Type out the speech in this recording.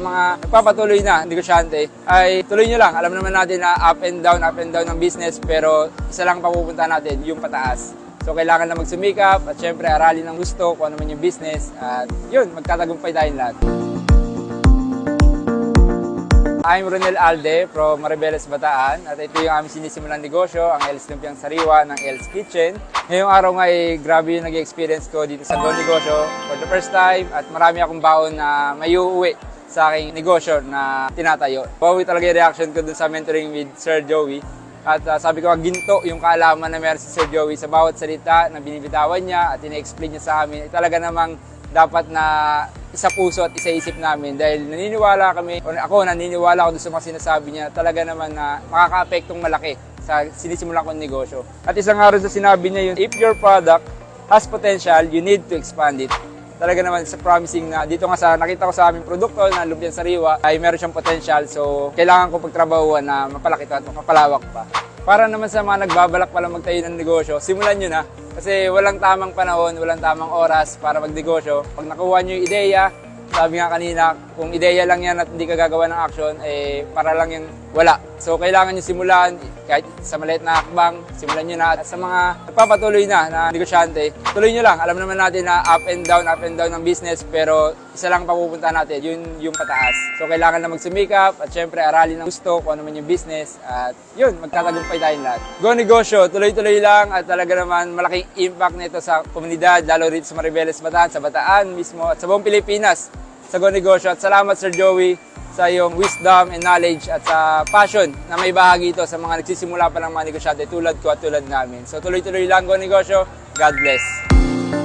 Mga nagpapatuloy na negosyante ay tuloy nyo lang. Alam naman natin na up and down, up and down ng business pero isa lang papupunta natin, yung pataas. So kailangan na magsumikap at syempre aralin ng gusto kung ano man yung business at yun, magtatagumpay tayong lahat. I'm Ronel Alde from Maribeles, Bataan at ito yung aming sinisimulang negosyo, ang Els Lumpiang Sariwa ng Els Kitchen. Ngayong araw nga ay grabe yung nag-experience ko dito sa Go Negosyo for the first time at marami akong baon na may uuwi sa aking negosyo na tinatayo. Bawi talaga yung reaction ko dun sa mentoring with Sir Joey. At uh, sabi ko, ginto yung kaalaman na meron si Sir Joey sa bawat salita na binibitawan niya at ina-explain niya sa amin. Eh, talaga namang dapat na isa puso at isa isip namin dahil naniniwala kami, o ako naniniwala ako sa mga sinasabi niya, talaga naman na makaka-apektong malaki sa sinisimulan kong negosyo. At isang araw sa sinabi niya yun, if your product has potential, you need to expand it. Talaga naman sa promising na dito nga sa nakita ko sa aming produkto na lumpiang sariwa ay meron siyang potential so kailangan ko pagtrabahuan na mapalaki ito at mapalawak pa. Para naman sa mga nagbabalak pala magtayo ng negosyo, simulan nyo na. Kasi walang tamang panahon, walang tamang oras para magnegosyo. Pag nakuha nyo yung ideya, sabi nga kanina, kung ideya lang yan at hindi ka gagawa ng action, eh para lang yung wala. So kailangan nyo simulan, kahit sa maliit na hakbang, simulan nyo na. At sa mga nagpapatuloy na na negosyante, tuloy nyo lang. Alam naman natin na up and down, up and down ng business, pero isa lang papupunta natin, yun yung pataas. So kailangan na magsumikap at syempre aralin ng gusto kung ano man yung business at yun, magtatagumpay tayong lahat. Go negosyo, tuloy-tuloy lang at talaga naman malaking impact nito sa komunidad, lalo rito sa Maribeles Bataan, sa Bataan mismo at sa buong Pilipinas sa Go Negosyo. At salamat Sir Joey sa iyong wisdom and knowledge at sa passion na may bahagi ito sa mga nagsisimula pa ng mga negosyante tulad ko at tulad namin. So tuloy-tuloy lang Go Negosyo. God bless.